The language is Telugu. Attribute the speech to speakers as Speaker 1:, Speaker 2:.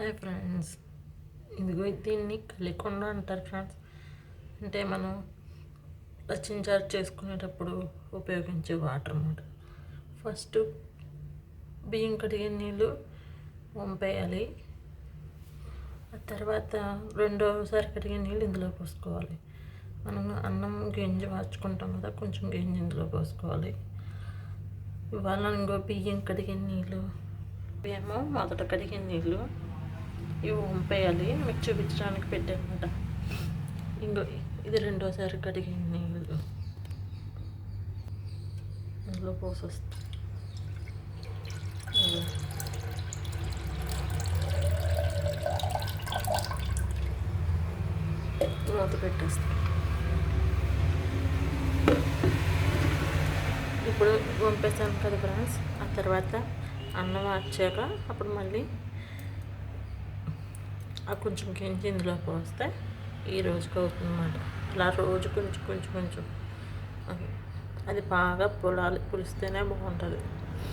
Speaker 1: హాయ్ ఫ్రెండ్స్ ఇదిగో దీన్ని కలికొండ అంటారు ఫ్రెండ్స్ అంటే మనం పచ్చిచారు చేసుకునేటప్పుడు ఉపయోగించే వాటర్ అన్నమాట. ఫస్ట్ బియ్యం కడిగిన నీళ్ళు వంపేయాలి. ఆ తర్వాత రెండోసారి కడిగిన నీళ్ళు ఇందులో పోసుకోవాలి. మనం అన్నం గింజ వాచుకుంటాం కదా కొంచెం గింజ ఇందులో పోసుకోవాలి. ఇవాళ ఇంకో బియ్యం కడిగిన నీళ్ళు. ఏమో మొదట కడిగిన నీళ్ళు. ఇవి వంపేయాలి మీకు చూపించడానికి పెట్టానమాట ఇంకో ఇది రెండోసారి కడిగిన నీళ్ళు ఇందులో పోసొస్తా. మూత పెట్టేస్తా. ఇప్పుడు వంపేస్తాను కదా ఫ్రెండ్స్. ఆ తర్వాత అన్నం వచ్చాక అప్పుడు మళ్ళీ కొంచెం గింజ ఇందులో పోస్తే ఈ రోజుకి అవుతుందన్నమాట. అలా రోజు కొంచెం కొంచెం కొంచెం. అది బాగా పొలాలి పులిస్తేనే బాగుంటుంది.